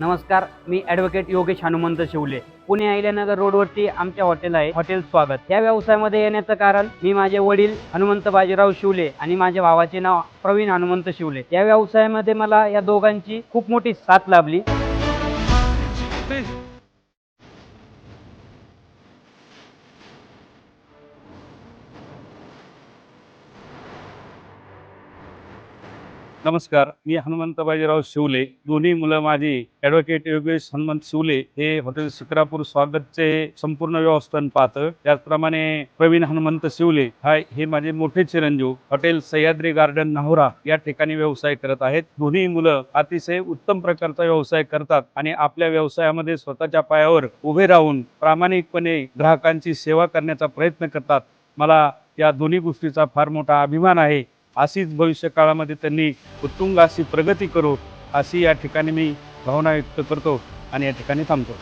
नमस्कार मी ॲडव्होकेट योगेश हनुमंत शिवले. पुणे अहिल्यानगर रोडवरती आमच्या हॉटेल आहे. हॉटेल स्वागत. या व्यवसायामध्ये येण्याचं कारण मी माझे वडील हनुमंत बाजीराव शिवले आणि माझ्या भावाचे नाव प्रवीण हनुमंत शिवले. या व्यवसायामध्ये मला या दोघांची खूप मोठी साथ लाभली. नमस्कार मी हनुमंत बाजीराव शिवले. दोन्ही मुलं माझी ॲडव्होकेट योगेश हनुमंत शिवले हे हॉटेल शिक्रापूर स्वागतचे संपूर्ण व्यवस्थान पाहतं. त्याचप्रमाणे प्रवीण हनुमंत शिवले हा हे माझे मोठे चिरंजीव हॉटेल सह्याद्री गार्डन नाहोरा या ठिकाणी व्यवसाय करत आहेत. दोन्ही मुलं अतिशय उत्तम प्रकारचा व्यवसाय करतात आणि आपल्या व्यवसायामध्ये स्वतःच्या पायावर उभे राहून प्रामाणिकपणे ग्राहकांची सेवा करण्याचा प्रयत्न करतात. मला या दोन्ही गोष्टीचा फार मोठा अभिमान आहे. अशीच भविष्य काळामध्ये त्यांनी उत्तुंग अशी प्रगती करू अशी या ठिकाणी मी भावना व्यक्त करतो आणि या ठिकाणी थांबतो.